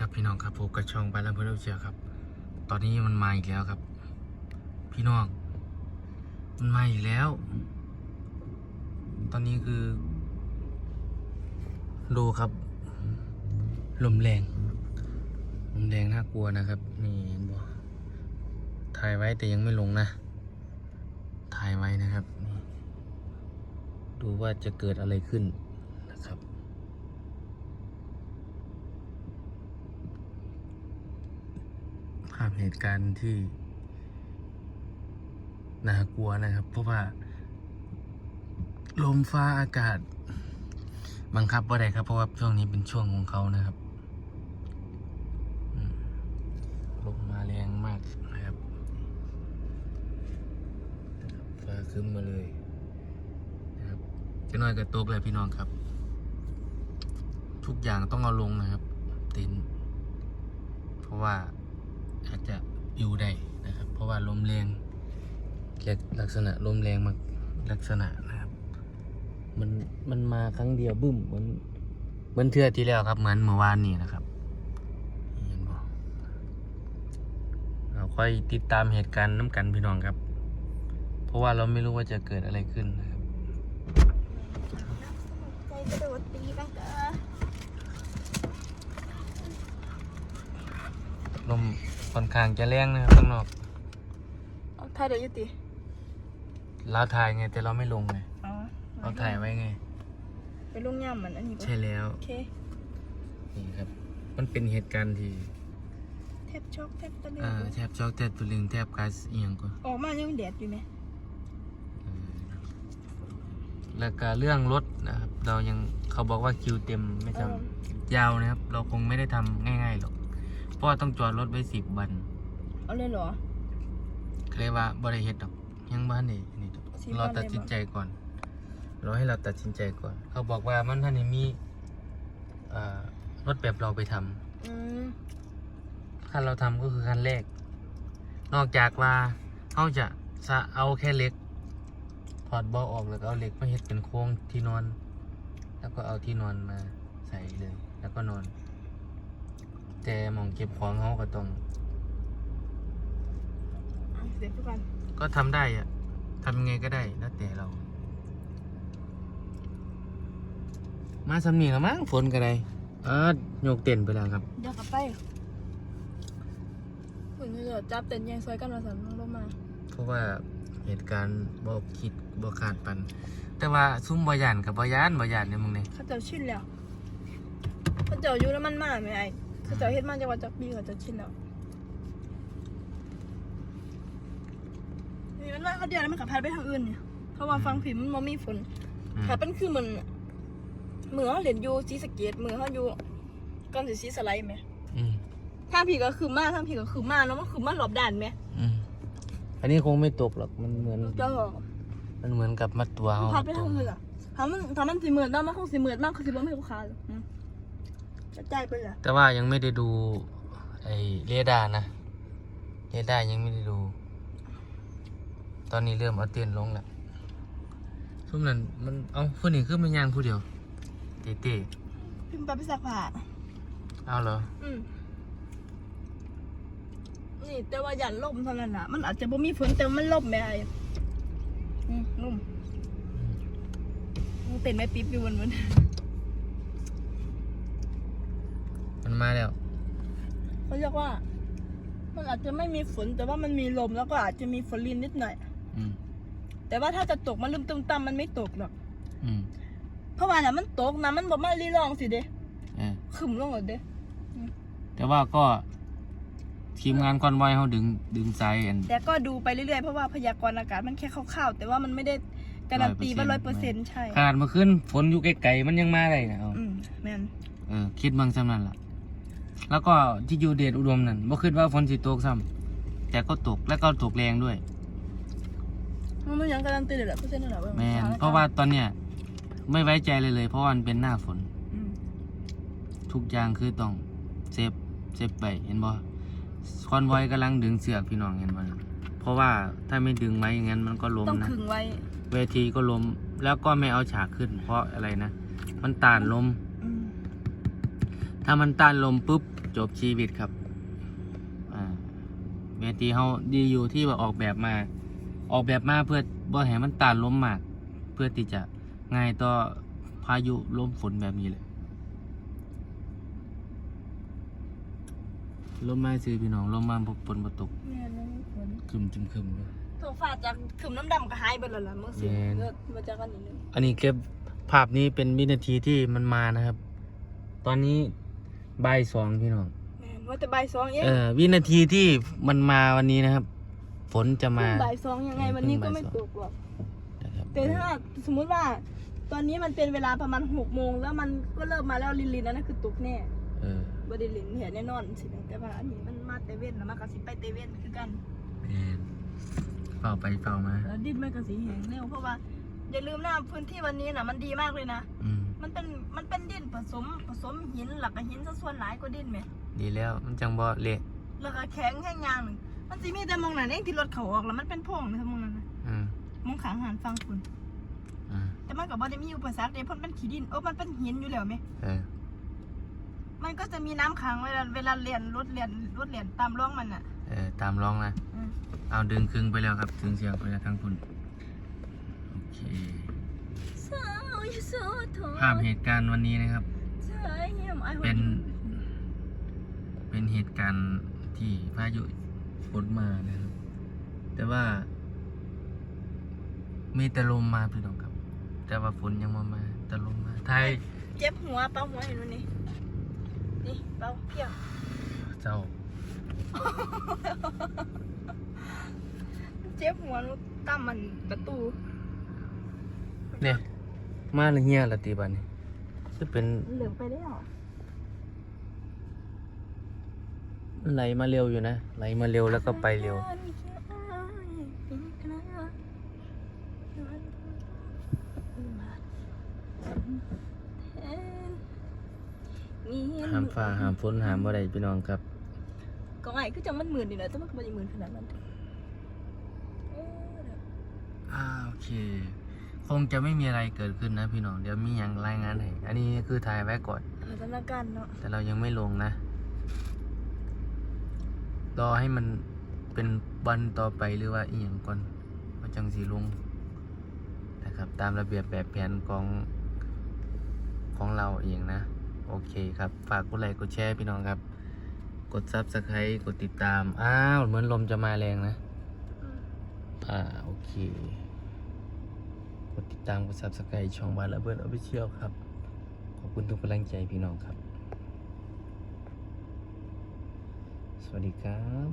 ครับพี่น้องครับผมกระชองไปแล้วเพื่อนเชียครับ ตอนนี้มันมาอีกแล้วครับ พี่น้องมันมาอีกแล้ว ตอนนี้คือดูครับ ลมแรงลมแรงน่ากลัวนะครับ นี่บ่ถ่ายไว้แต่ยังไม่ลงนะ ถ่ายไว้นะครับ ดูว่าจะเกิดอะไรขึ้นนะครับ ภาพ เหตุการณ์ที่น่ากลัวนะครับ เพราะว่า ลมฟ้าอากาศ บังคับว่าได้ครับ เพราะว่าช่วงนี้เป็นช่วงของเขานะครับลมมาแรงมากนะครับฟ้าขึ้นมาเลยนะครับจะน้อยกระตกเลยพี่น้องครับ ทุกอย่างต้องเอาลงนะครับเต็นเพราะว่า อาจจะอยู่ได้นะครับ เพราะว่าลมแรงลักษณะลมแรงมากลักษณะนะครับ มันมันมาครั้งเดียวบึ้มเหมือนเหมือนเทือที่แล้วครับ เหมือนเมื่อวานนี้นะครับเห็นบ่เราค่อยติดตามเหตุการณ์น้ำกันพี่น้องครับ เพราะว่าเราไม่รู้ว่าจะเกิดอะไรขึ้นนะครับ ใจกระโดดตีบ้างเด้อ ลมค่อนข้างจะแรงนะครับข้างนอกเอาถ่ายเดี๋ยวยุติเราถ่ายไงแต่เราไม่ลงไงอ๋อเราถ่ายไว้ไง ไปลุงย่ำมันอันนี้ปะใช่แล้วโอเคนี่ครับ มันเป็นเหตุการณ์ที่แทบช็อกแทบตะลึงอ่าแทบช็อกแทบตุลิงแทบกายเอียงก็ออกมายังแดดอยู่ไหมแล้วก็เรื่องรถนะครับ เรายังเขาบอกว่าคิวเต็มไม่จำยาวนะครับ เราคงไม่ได้ทำง่ายๆหรอกเพราะว่าต้องจอดรถไว้สิบวันเอาเลยเหรอเลยว่าบริเหตุดอกยังบ้านนี่นี่ดอกสิบวันเราตัดสินใจก่อนรอให้เราตัดสินใจก่อน เขาบอกว่ามันท่านนี้มีอ่ารถแบบเราไปทำ อืมขั้นเราทำก็คือขั้นแรก นอกจากว่าเขาจะจะเอาแค่เหล็ก ถอดเบาะออกแล้วก็เอาเหล็กมาเฮ็ดเป็นโครงที่นอน แล้วก็เอาที่นอนมาใส่เลย แล้วก็นอน แต่หมองเก็บของเขาก็ต้อง เอาเสร็จทุกคนก็ทำได้อะทำยังไงก็ได้แล้วแต่เรา มาสำนีแล้วมั้งฝนก็ได้เออโยกเต้นไปแล้วครับ เดี๋ยวกลับไปเหมือนจะจับเต็นท์ยังซอยกันมาสันลงมาเพราะว่าเหตุการณ์บอกคิดบอกขาดปัน แต่ว่าซุ้มบอยานกับบอยานบอยานเนี่ยมึงเนี่ยเขาเจ้าชินแล้วเขาเจ้าอยู่แล้วมันมาไหมไอ้ เขาเจ้าเฮ็ดมาจังหวัดจักปีเขาเจ้าชินแล้วนี่มันว่าเขาเดียวแล้วมันกับพัดไปทางอื่นเนี่ยเพราะว่าฟังผิมมันบ่มีฝนอืมถ้าเป็นคือมันเหมือนเขาเล่นอยู่ซีสะเกตมือเขาอยู่ก่อนสิซีสไลด์ไหมอืมทางผีก็คือมาทางผีก็คือมาแล้วมันคือมาหลบด่านไหมอืมอันนี้คงไม่ตกหรอกมันเหมือนเจ้าบอก มันเหมือนกับมัดตัวเขาพัดไปทางมืออะถ้ามันถ้ามันสีเหมือนเนาะมันคงสีเหมือนมากคือสีบ่ไม่ลูกค้าหรอกอืม จะจ่ายไปเลยแต่ว่ายังไม่ได้ดู ไอ้เรดาร์นะเรดาร์ยังไม่ได้ดู ตอนนี้เริ่มเอาเตียนลงแล้วซุ่มนั้นมันเอาผู้นี้คือมันยางผู้เดียวเต้เต้พิมพ์ไปไปสักผ้าเอาเหรออืมนี่แต่ว่าหยันลมเท่านั้นน่ะมันอาจจะบ่มีฝนแต่มันลมแม่ไอ้อืมลมมันเป็นแม่ปิ๊บอยู่บนบน มันมาแล้ว เขาเรียกว่า มันอาจจะไม่มีฝนแต่ว่ามันมีลมแล้วก็อาจจะมีฝนลินนิดหน่อย อืมแต่ว่าถ้าจะตกมันลืมตุ้มตามมันไม่ตกหรอกอืมเพราะว่าน่ะมันตกนะมันบอกมาลีลองสิเด้เออขึ้นลงหมดเด้แต่ว่าก็ทีมงานคอนไวอยเขาดึงดึงใจอัน แต่ก็ดูไปเรื่อยๆเพราะว่าพยากรณ์อากาศมันแค่คร่าวๆแต่ว่ามันไม่ได้การันตีว่าร้อยเปอร์เซ็นต์ใช่ขนาดเมื่อคืนฝนอยู่ไกลๆมันยังมาได้นะเอาอืมแม่นเออคิดบางซ้ำนั่นล่ะ แล้วก็ที่อยู่เดชอุดมนั่นบ่คิดว่าฝนสิตกซ้ำแต่ก็ตกและก็ตกแรงด้วย มันไม่ยังการันตีเลยแหละเปอร์เซ็นต์นั่นแหละว่าแมนเพราะว่าตอนเนี้ยไม่ไว้ใจเลยเลย เพราะว่ามันเป็นหน้าฝน อืมทุกอย่างคือต้องเซฟเซฟไปเห็นบ่คอนไว้กำลังดึงเสือกพี่น้องเห็นบ่เพราะว่าถ้าไม่ดึงไว้อย่างนั้นมันก็ล้มต้องนะ ขึงไว้ เวทีก็ล้มแล้วก็ไม่เอาฉากขึ้น เพราะอะไรนะ มันต้านลมอืม ถ้ามันต้านลมปุ๊บจบชีวิตครับอ่าเวทีเขาดีอยู่ที่ว่าออกแบบมา ออกแบบมาเพื่อบ่ให้มันต้านลมมาก เพื่อที่จะง่ายต่อพายุลมฝนแบบนี้เลยลมมาซื้อพี่น้องลมมาพกฝนบ่ตกแม่นฝนคึมจึมคึมเลยตัวฟ้าจากขึ้นน้ำดำก็หายไปแล้วล่ะมึงสิแม่นเลิกมาจากกันนิดนึงอันนี้เก็บภาพนี้เป็นวินาทีที่มันมานะครับ ตอนนี้ บ่ายสองพี่น้องแม่นว่าแต่บ่ายสองเองเออวินาทีที่มันมาวันนี้นะครับ ฝนจะมา บ่ายสองยังไงวันนี้ก็ไม่ตกหรอก นะครับแต่ถ้าสมมุติว่า ตอนนี้มันเป็นเวลาประมาณหกโมงแล้วมันก็เริ่มมาแล้วลินลินๆนั่นคือตกแน่เออ บไดิลินเห็นแน่นอนสินะแต่ว่าอันนี้มันมาเตเว่นแล้วมันก็สิไปเตเว่นคือกัน แมนเฝ้าไปเฝ้ามา แล้วดินมันก็สีแห้งเร็วเพราะว่าอย่าลืมนะพื้นที่วันนี้น่ะมันดีมากเลยนะ อืม มันเป็นมันเป็นดินผสมผสมหินหลักกับหินซะส่วนหลายกว่าดินไหมดีแล้วมันจังบ่เละแล้วก็แข็งแห้งยางหนึ่งมันสิมีแต่มองนั้นเองที่รถเขาออกแล้วมันเป็นโพรงนะมองนั้นนะอืมมองขางหันฟังคุณอ่าแต่มันก็บ่ได้มีอุปสรรคเด้เพราะมันขี้ดินโอ้มันเป็นหินอยู่แล้วไหมเออมันก็จะมีน้ำขังเวลาเวลาเรียนรถเรียนรถเรียนตามร่องมันอะ เออตามร้องนะอืม เอาดึงครึ่งไปแล้วครับถึงเสียงไปแล้วทั้งคุณโอเค ภาพเหตุการณ์วันนี้นะครับใช่เยี่ยมไอ้เป็นเป็นเหตุการณ์ที่พายุฝนมานะครับ แต่ว่า มีแต่ลมมาพี่น้องครับ แต่ว่าฝนยังมามาแต่ลมมาไทยเจ็บหัวเป้าหัวเห็นไหมนี่นี่เป้าเพียงเจ้า เจ็บหัวนุตั้มมันประตู เนี่ย มาเลยเฮียละตีบันนี่จะเป็นเหลืองไปได้หรอไหลมาเร็วอยู่นะ ไหลมาเร็วแล้วก็ไปเร็วห้ามฟ้าห้ามฝนห้ามอะไรพี่น้องครับก็ไงคือจะมันหมื่นนี่แหละแต่มันก็ไม่ได้หมื่นขนาดนั้นเออเดี๋ยวอ่าโอเค คงจะไม่มีอะไรเกิดขึ้นนะพี่น้องเดี๋ยวมีอย่างรายงานให้อันนี้คือถ่ายไว้ก่อนสถานการณ์เนาะแต่เรายังไม่ลงนะ รอให้มันเป็นวันต่อไปหรือว่าอีกอย่างก่อนว่าจังสีลงนะครับตามระเบียบแบบแผนของของเราเองนะ โอเคครับ ฝากกดไลค์กดแชร์พี่น้องครับ กดซับสไครต์กดติดตาม อ้าว เหมือนลมจะมาแรงนะอืมอ่า โอเคก ดติดตามกดซับสไครต์ช่องบ้านระเบิดออฟฟิเชียลครับ ขอบคุณทุกกำลังใจพี่น้องครับ สวัสดีครับ